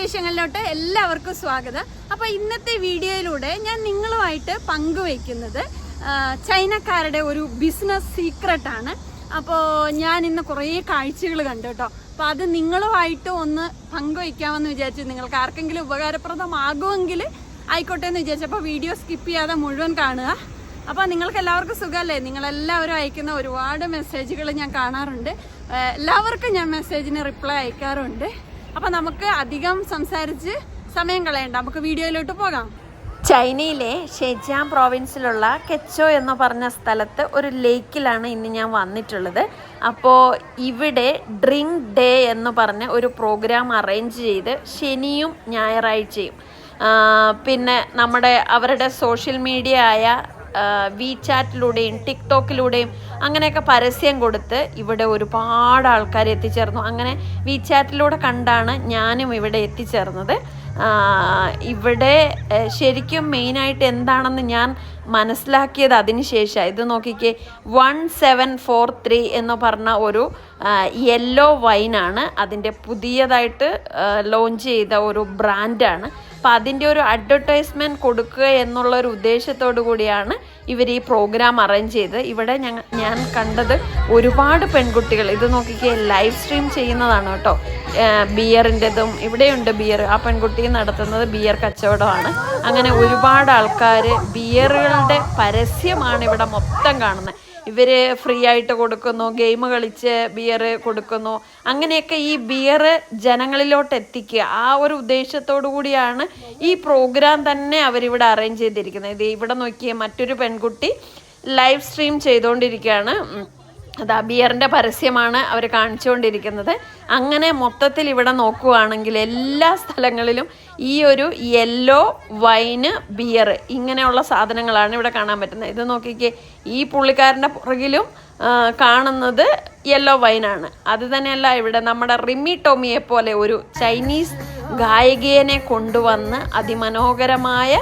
വിശേഷങ്ങളിലോട്ട് എല്ലാവർക്കും സ്വാഗതം. അപ്പോൾ ഇന്നത്തെ വീഡിയോയിലൂടെ ഞാൻ നിങ്ങളുമായിട്ട് പങ്കുവയ്ക്കുന്നത് ചൈനക്കാരുടെ ഒരു ബിസിനസ് സീക്രട്ട് ആണ് അപ്പോൾ ഞാൻ ഇന്ന് കുറേ കാഴ്ചകൾ കണ്ടു കേട്ടോ. അപ്പോൾ അത് നിങ്ങളുമായിട്ട് ഒന്ന് പങ്കുവയ്ക്കാമെന്ന് വിചാരിച്ചു. നിങ്ങൾക്ക് ആർക്കെങ്കിലും ഉപകാരപ്രദമാകുമെങ്കിൽ ആയിക്കോട്ടെ എന്ന് വിചാരിച്ചപ്പോൾ വീഡിയോ സ്കിപ്പ് ചെയ്യാതെ മുഴുവൻ കാണുക. അപ്പോൾ നിങ്ങൾക്ക് എല്ലാവർക്കും സുഖമല്ലേ? നിങ്ങളെല്ലാവരും അയക്കുന്ന ഒരുപാട് മെസ്സേജുകൾ ഞാൻ കാണാറുണ്ട്. എല്ലാവർക്കും ഞാൻ മെസ്സേജിന് റിപ്ലൈ അയക്കാറുണ്ട്. അപ്പോൾ നമുക്ക് അധികം സംസാരിച്ച് സമയം കളയണ്ട. നമുക്ക് വീഡിയോയിലോട്ട് പോകാം. ചൈനയിലെ ഷെജാം പ്രോവിൻസിലുള്ള കെച്ചോ എന്ന് പറഞ്ഞ സ്ഥലത്ത് ഒരു ലേക്കിലാണ് ഇന്ന് ഞാൻ വന്നിട്ടുള്ളത്. അപ്പോൾ ഇവിടെ ഡ്രിങ്ക് ഡേ എന്ന് പറഞ്ഞ ഒരു പ്രോഗ്രാം അറേഞ്ച് ചെയ്ത് ശനിയും ഞായറാഴ്ചയും പിന്നെ നമ്മുടെ അവരുടെ സോഷ്യൽ മീഡിയ ആയ വി ചാറ്റിലൂടെയും ടിക്ടോക്കിലൂടെയും അങ്ങനെയൊക്കെ പരസ്യം കൊടുത്ത് ഇവിടെ ഒരുപാട് ആൾക്കാർ എത്തിച്ചേർന്നു. അങ്ങനെ വി ചാറ്റിലൂടെ കണ്ടാണ് ഞാനും ഇവിടെ എത്തിച്ചേർന്നത്. ഇവിടെ ശരിക്കും മെയിനായിട്ട് എന്താണെന്ന് ഞാൻ മനസ്സിലാക്കിയത് അതിന് ശേഷം. ഇത് നോക്കിക്കേ വൺ സെവൻ ഫോർ ത്രീ എന്ന് പറഞ്ഞ ഒരു യെല്ലോ വൈനാണ് അതിന്റെ പുതിയതായിട്ട് ലോഞ്ച് ചെയ്ത ഒരു ബ്രാൻഡാണ് അപ്പം അതിന്റെ ഒരു അഡ്വർടൈസ്മെന്റ് കൊടുക്കുക എന്നുള്ള ഒരു ഉദ്ദേശത്തോടു കൂടിയാണ് ഇവർ ഈ പ്രോഗ്രാം അറേഞ്ച് ചെയ്ത് ഇവിടെ ഞങ്ങൾ ഞാൻ കണ്ടത് ഒരുപാട് പെൺകുട്ടികൾ. ഇത് നോക്കിക്കേ ലൈവ് സ്ട്രീം ചെയ്യുന്നതാണ് കേട്ടോ. ബിയറിന്റെതും ഇവിടെയുണ്ട് ബിയർ. ആ പെൺകുട്ടി നടത്തുന്നത് ബിയർ കച്ചവടമാണ്. അങ്ങനെ ഒരുപാട് ആൾക്കാർ ബിയറുകളുടെ പരസ്യമാണ് ഇവിടെ മൊത്തം കാണുന്നത് ഇവർ ഫ്രീ ആയിട്ട് കൊടുക്കുന്നു ഗെയിം കളിച്ച് ബിയർ കൊടുക്കുന്നു. അങ്ങനെയൊക്കെ ഈ ബിയർ ജനങ്ങളിലോട്ട് എത്തിക്കുക. ആ ഒരു ഉദ്ദേശത്തോടു കൂടിയാണ് ഈ പ്രോഗ്രാം തന്നെ അവരിവിടെ അറേഞ്ച് ചെയ്തിരിക്കുന്നത്. ഇത് ഇവിടെ നോക്കിയ മറ്റൊരു പെൺകുട്ടി ലൈവ് സ്ട്രീം ചെയ്തുകൊണ്ടിരിക്കുകയാണ്. അത് ബിയറിന്റെ പരസ്യമാണ് അവർ കാണിച്ചുകൊണ്ടിരിക്കുന്നത് അങ്ങനെ മൊത്തത്തിൽ ഇവിടെ നോക്കുകയാണെങ്കിൽ എല്ലാ സ്ഥലങ്ങളിലും ഈ ഒരു യെല്ലോ വൈന് ബിയർ ഇങ്ങനെയുള്ള സാധനങ്ങളാണ് ഇവിടെ കാണാൻ പറ്റുന്നത്. ഇത് നോക്കിക്കേ ഈ പുള്ളിക്കാരന്റെ പുറകിലും കാണുന്നത് യെല്ലോ വൈനാണ് അത് തന്നെയല്ല ഇവിടെ നമ്മുടെ റിമി ടോമിയെ പോലെ ഒരു ചൈനീസ് ഗായികയെ കൊണ്ടുവന്ന് അതിമനോഹരമായ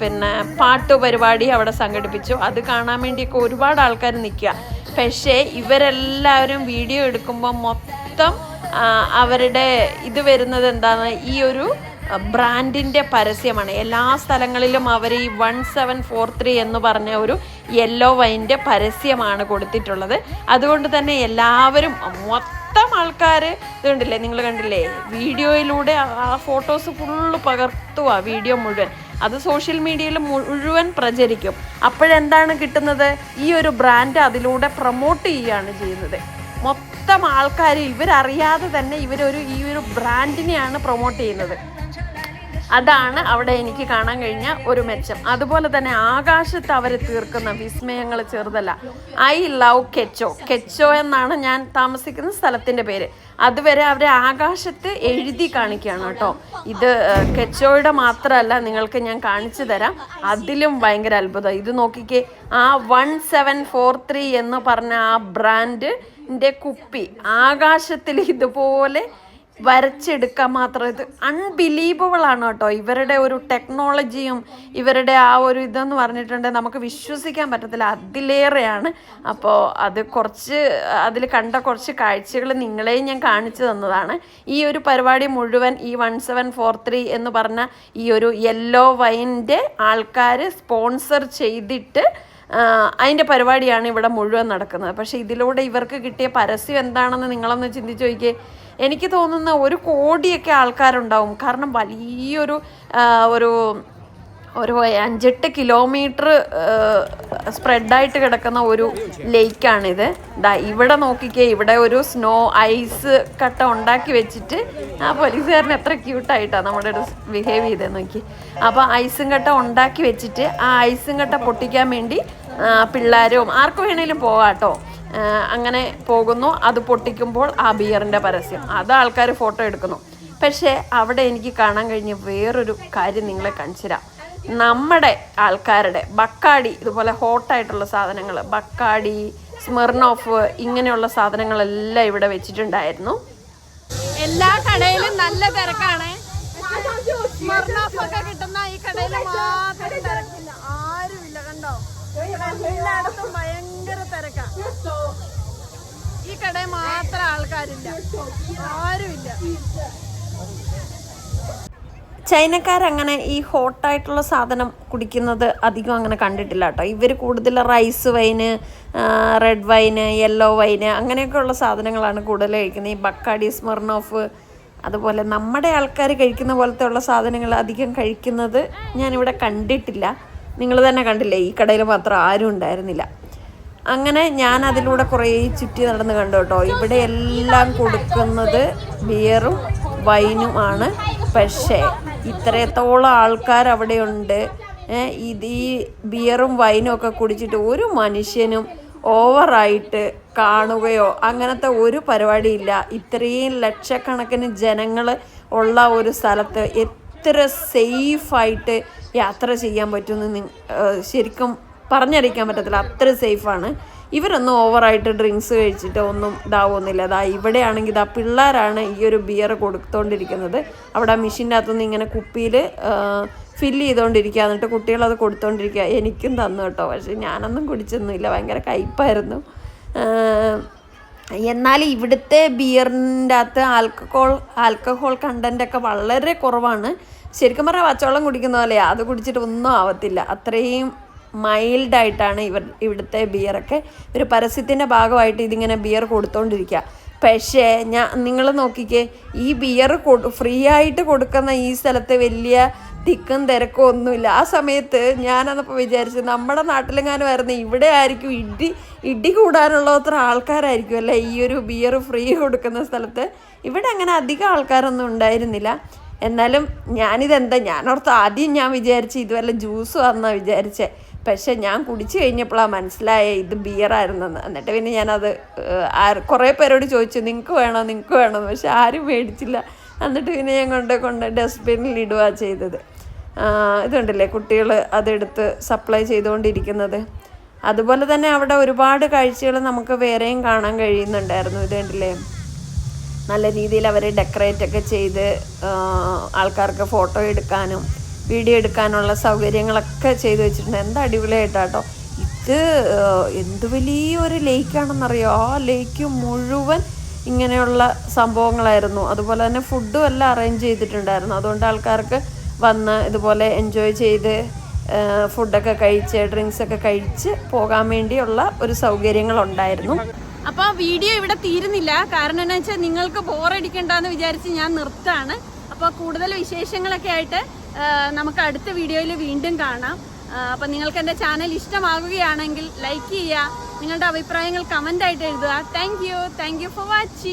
പിന്നെ പാട്ട് പരിപാടി അവിടെ സംഘടിപ്പിച്ചു. അത് കാണാൻ വേണ്ടിയൊക്കെ ഒരുപാട് ആൾക്കാർ നിൽക്കുക. പക്ഷേ ഇവരെല്ലാവരും വീഡിയോ എടുക്കുമ്പോൾ മൊത്തം അവരുടെ ഇത് വരുന്നത് എന്താണ് ഈ ഒരു ബ്രാൻഡിന്റെ പരസ്യമാണ്. എല്ലാ സ്ഥലങ്ങളിലും അവർ ഈ വൺ സെവൻ ഫോർ ത്രീ എന്ന് പറഞ്ഞ ഒരു യെല്ലോ വൈന്റെ പരസ്യമാണ് കൊടുത്തിട്ടുള്ളത്. അതുകൊണ്ട് തന്നെ എല്ലാവരും മൊത്തം ആൾക്കാർ ഇത് കണ്ടില്ലേ? നിങ്ങൾ കണ്ടില്ലേ? വീഡിയോയിലൂടെ ആ- ഫോട്ടോസ് ഫുള്ള് പകർത്തുക വീഡിയോ മുഴുവൻ. അത് സോഷ്യൽ മീഡിയയിൽ മുഴുവൻ പ്രചരിക്കും. അപ്പോഴെന്താണ് കിട്ടുന്നത്? ഈ ഒരു ബ്രാൻഡ് അതിലൂടെ പ്രൊമോട്ട് ചെയ്യുകയാണ് ചെയ്യുന്നത്. മൊത്തം ആൾക്കാർ ഇവരറിയാതെ തന്നെ ഇവരൊരു ഈ ഒരു ബ്രാൻഡിനെയാണ് പ്രൊമോട്ട് ചെയ്യുന്നത്. അതാണ് അവിടെ എനിക്ക് കാണാൻ കഴിഞ്ഞ ഒരു മെച്ചം. അതുപോലെ തന്നെ ആകാശത്ത് അവർ തീർക്കുന്ന വിസ്മയങ്ങൾ ചെറുതല്ല. I love കെച്ചോ. കെച്ചോ എന്നാണ് ഞാൻ താമസിക്കുന്ന സ്ഥലത്തിന്റെ പേര്. അതുവരെ അവരെ ആകാശത്ത് എഴുതി കാണിക്കുകയാണ് കേട്ടോ. ഇത് കെച്ചോയുടെ മാത്രമല്ല നിങ്ങൾക്ക് ഞാൻ കാണിച്ചു തരാം. അതിലും ഭയങ്കര അത്ഭുതം. ഇത് നോക്കിക്കേ ആ വൺ സെവൻ ഫോർ ത്രീ എന്ന് പറഞ്ഞ ആ ബ്രാൻഡിന്റെ കുപ്പി ആകാശത്തിൽ ഇതുപോലെ വരച്ചെടുക്കാൻ മാത്രം ഇത് അൺബിലീവബിൾ ആണ് കേട്ടോ. ഇവരുടെ ഒരു ടെക്നോളജിയും ഇവരുടെ ആ ഒരു ഇതെന്ന് പറഞ്ഞിട്ടുണ്ടെങ്കിൽ നമുക്ക് വിശ്വസിക്കാൻ പറ്റത്തില്ല. അതിലേറെയാണ്. അപ്പോൾ അത് കുറച്ച് അതിൽ കണ്ട കുറച്ച് കാഴ്ചകൾ നിങ്ങളെയും ഞാൻ കാണിച്ചു തന്നതാണ്. ഈ ഒരു പരിപാടി മുഴുവൻ ഈ വൺ സെവൻ ഫോർ ത്രീ എന്ന് പറഞ്ഞ ഈ ഒരു യെല്ലോ വൈന്റെ ആൾക്കാർ സ്പോൺസർ ചെയ്തിട്ട് അതിന്റെ പരിപാടിയാണ് ഇവിടെ മുഴുവൻ നടക്കുന്നത്. പക്ഷേ ഇതിലൂടെ ഇവർക്ക് കിട്ടിയ പരസ്യം എന്താണെന്ന് നിങ്ങളൊന്ന് ചിന്തിച്ചു നോക്കിയേ. എനിക്ക് തോന്നുന്ന ഒരു കോടിയൊക്കെ ആൾക്കാരുണ്ടാവും. കാരണം വലിയൊരു ഒരു ഒരു അഞ്ചെട്ട് കിലോമീറ്റർ സ്പ്രെഡായിട്ട് കിടക്കുന്ന ഒരു ലേക്കാണിത്. ദാ ഇവിടെ നോക്കിക്കേ ഇവിടെ ഒരു സ്നോ ഐസ് കട്ട ഉണ്ടാക്കി വെച്ചിട്ട് ആ പോലീസുകാരൻ എത്ര ക്യൂട്ടായിട്ടാണ് നമ്മുടെ അടുത്ത് ബിഹേവ് ചെയ്തത് നോക്കി. അപ്പോൾ ഐസും കട്ട ഉണ്ടാക്കി വെച്ചിട്ട് ആ ഐസും കട്ട പൊട്ടിക്കാൻ വേണ്ടി പിള്ളേരും ആർക്ക് വേണേലും പോകാട്ടോ അങ്ങനെ പോകുന്നു. അത് പൊട്ടിക്കുമ്പോൾ ആ ബിയറിന്റെ പരസ്യം. അത് ആൾക്കാർ ഫോട്ടോ എടുക്കുന്നു. പക്ഷേ അവിടെ എനിക്ക് കാണാൻ കഴിഞ്ഞ വേറൊരു കാര്യം നിങ്ങളെ കാണിച്ചു തരാം. നമ്മുടെ ആൾക്കാരുടെ ബക്കാടി ഇതുപോലെ ഹോട്ടായിട്ടുള്ള സാധനങ്ങൾ ബക്കാടി സ്മിർണോഫ് ഇങ്ങനെയുള്ള സാധനങ്ങളെല്ലാം ഇവിടെ വെച്ചിട്ടുണ്ടായിരുന്നു. എല്ലാ കടയിലും നല്ല തിരക്കാണ്. സ്മർണോഫൊക്കെ കിട്ടുന്ന ഈ കടയിൽ തിരക്കില്ല. ആരുമില്ല കണ്ടോ? എല്ലായിടത്തും ഭയങ്കര തിരക്കാ. ഈ കടയിൽ മാത്രം ആൾക്കാരില്ല. ആരുമില്ല. ചൈനക്കാരങ്ങനെ ഈ ഹോട്ടായിട്ടുള്ള സാധനം കുടിക്കുന്നത് അധികം അങ്ങനെ കണ്ടിട്ടില്ല കേട്ടോ. ഇവർ കൂടുതൽ rice wine red wine yellow wine അങ്ങനെയൊക്കെയുള്ള സാധനങ്ങളാണ് കൂടുതൽ കഴിക്കുന്നത്. ഈ ബക്കാഡി സ്മർണോഫ് അതുപോലെ നമ്മുടെ ആൾക്കാർ കഴിക്കുന്ന പോലത്തെ ഉള്ള സാധനങ്ങൾ അധികം കഴിക്കുന്നത് ഞാനിവിടെ കണ്ടിട്ടില്ല. നിങ്ങൾ തന്നെ കണ്ടില്ലേ ഈ കടയിൽ മാത്രം ആരും ഉണ്ടായിരുന്നില്ല. അങ്ങനെ ഞാൻ അതിലൂടെ കുറേ ചുറ്റി നടന്ന് കണ്ടു കേട്ടോ. ഇവിടെ എല്ലാം കൊടുക്കുന്നത് ബിയറും വൈനും ആണ്. പക്ഷേ ഇത്രത്തോളം ആൾക്കാർ അവിടെ ഉണ്ട് ഇത് ഈ ബിയറും വൈനും ഒക്കെ കുടിച്ചിട്ട് ഒരു മനുഷ്യനും ഓവറായിട്ട് കാണുകയോ അങ്ങനത്തെ ഒരു പരിപാടിയില്ല. ഇത്രയും ലക്ഷക്കണക്കിന് ജനങ്ങൾ ഉള്ള ഒരു സ്ഥലത്ത് എത്ര സേഫായിട്ട് യാത്ര ചെയ്യാൻ പറ്റുമെന്ന് ശരിക്കും പറഞ്ഞറിയിക്കാൻ പറ്റത്തില്ല. അത്ര സേഫാണ്. ഇവരൊന്നും ഓവറായിട്ട് ഡ്രിങ്ക്സ് കഴിച്ചിട്ട് ഒന്നും ഇതാവുന്നില്ല. അതാ ഇവിടെയാണെങ്കിൽ ഇതാ പിള്ളേരാണ് ഈ ഒരു ബിയർ കൊടുത്തോണ്ടിരിക്കുന്നത്. അവിടെ മെഷീന്റെ അകത്തുനിന്ന് ഇങ്ങനെ കുപ്പിയിൽ ഫില്ല് ചെയ്തുകൊണ്ടിരിക്കുക എന്നിട്ട് കുട്ടികളത് കൊടുത്തോണ്ടിരിക്കുക. എനിക്കും തന്നു കേട്ടോ. പക്ഷേ ഞാനൊന്നും കുടിച്ചൊന്നുമില്ല. ഭയങ്കര കയ്പായിരുന്നു. എന്നാൽ ഇവിടുത്തെ ബിയറിന്റെ അകത്ത് ആൽക്കഹോൾ ആൽക്കഹോൾ കണ്ടന്റ് ഒക്കെ വളരെ കുറവാണ്. ശരിക്കും പറഞ്ഞാൽ പച്ചവെള്ളം കുടിക്കുന്ന പോലെയാ അത് കുടിച്ചിട്ട് ഒന്നും ആവത്തില്ല. അത്രയും മൈൽഡായിട്ടാണ് ഇവർ ഇവിടുത്തെ ബിയറൊക്കെ ഒരു പരസ്യത്തിന്റെ ഭാഗമായിട്ട് ഇതിങ്ങനെ ബിയർ കൊടുത്തോണ്ടിരിക്കുക പക്ഷേ ഞാൻ നിങ്ങൾ നോക്കിക്കേ ഈ ബിയർ ഫ്രീ ആയിട്ട് കൊടുക്കുന്ന ഈ സ്ഥലത്ത് വലിയ തിക്കും തിരക്കും ഒന്നുമില്ല. ആ സമയത്ത് ഞാനന്നപ്പോൾ വിചാരിച്ചു നമ്മുടെ നാട്ടിലെങ്ങാനും വരുന്ന ഇവിടെ ആയിരിക്കും ഇടി ഇടി കൂടാനുള്ള അത്ര ആൾക്കാരായിരിക്കും അല്ലേ ഈ ഒരു ബിയർ ഫ്രീ കൊടുക്കുന്ന സ്ഥലത്ത്. ഇവിടെ അങ്ങനെ അധികം ആൾക്കാരൊന്നും ഉണ്ടായിരുന്നില്ല. എന്നാലും ഞാനിതെന്താ ഞാനോർത്ത് ആദ്യം ഞാൻ വിചാരിച്ചു ഇതുവല്ല ജ്യൂസ് വന്നാ വിചാരിച്ചേ. പക്ഷെ ഞാൻ കുടിച്ചു കഴിഞ്ഞപ്പോഴാണ് മനസ്സിലായ ഇത് ബിയറായിരുന്നെന്ന് എന്നിട്ട് പിന്നെ ഞാനത് കുറേ പേരോട് ചോദിച്ചു നിങ്ങൾക്ക് വേണോ? നിങ്ങൾക്ക് വേണോ? പക്ഷെ ആരും മേടിച്ചില്ല. എന്നിട്ട് പിന്നെ ഞാൻ കൊണ്ട് കൊണ്ട് ഡസ്റ്റ്ബിനിൽ ഇടുക ചെയ്തത്. ഇതുണ്ടല്ലേ കുട്ടികൾ അതെടുത്ത് സപ്ലൈ ചെയ്തുകൊണ്ടിരിക്കുന്നത്. അതുപോലെ തന്നെ അവിടെ ഒരുപാട് കാഴ്ചകൾ നമുക്ക് വേറെയും കാണാൻ കഴിയുന്നുണ്ടായിരുന്നു. ഇത് കണ്ടില്ലേ നല്ല രീതിയിൽ അവർ ഡെക്കറേറ്റ് ഒക്കെ ചെയ്ത് ആൾക്കാർക്ക് ഫോട്ടോ എടുക്കാനും വീഡിയോ എടുക്കാനുള്ള സൗകര്യങ്ങളൊക്കെ ചെയ്തു വെച്ചിട്ടുണ്ട്. എന്താ അടിപൊളിയായിട്ടാട്ടോ. ഇത് എന്ത് വലിയൊരു ലേക്കാണെന്നറിയോ? ആ ലേക്ക് മുഴുവൻ ഇങ്ങനെയുള്ള സംഭവങ്ങളായിരുന്നു. അതുപോലെ തന്നെ ഫുഡും എല്ലാം അറേഞ്ച് ചെയ്തിട്ടുണ്ടായിരുന്നു. അതുകൊണ്ട് ആൾക്കാർക്ക് വന്ന് ഇതുപോലെ എൻജോയ് ചെയ്ത് ഫുഡൊക്കെ കഴിച്ച് ഡ്രിങ്ക്സ് ഒക്കെ കഴിച്ച് പോകാൻ വേണ്ടിയുള്ള ഒരു സൗകര്യങ്ങളുണ്ടായിരുന്നു. അപ്പോൾ വീഡിയോ ഇവിടെ തീരുന്നില്ല. കാരണം എന്താ വെച്ചാൽ നിങ്ങൾക്ക് ബോറടിക്കണ്ടെന്ന് വിചാരിച്ച് ഞാൻ നിർത്താണ്. അപ്പോൾ കൂടുതൽ വിശേഷങ്ങളൊക്കെ ആയിട്ട് നമുക്ക് അടുത്ത വീഡിയോയിൽ വീണ്ടും കാണാം. അപ്പം നിങ്ങൾക്ക് എന്റെ ചാനൽ ഇഷ്ടമാകുകയാണെങ്കിൽ ലൈക്ക് ചെയ്യുക. നിങ്ങളുടെ അഭിപ്രായങ്ങൾ കമന്റായിട്ട് എഴുതുക. Thank you thank you for watching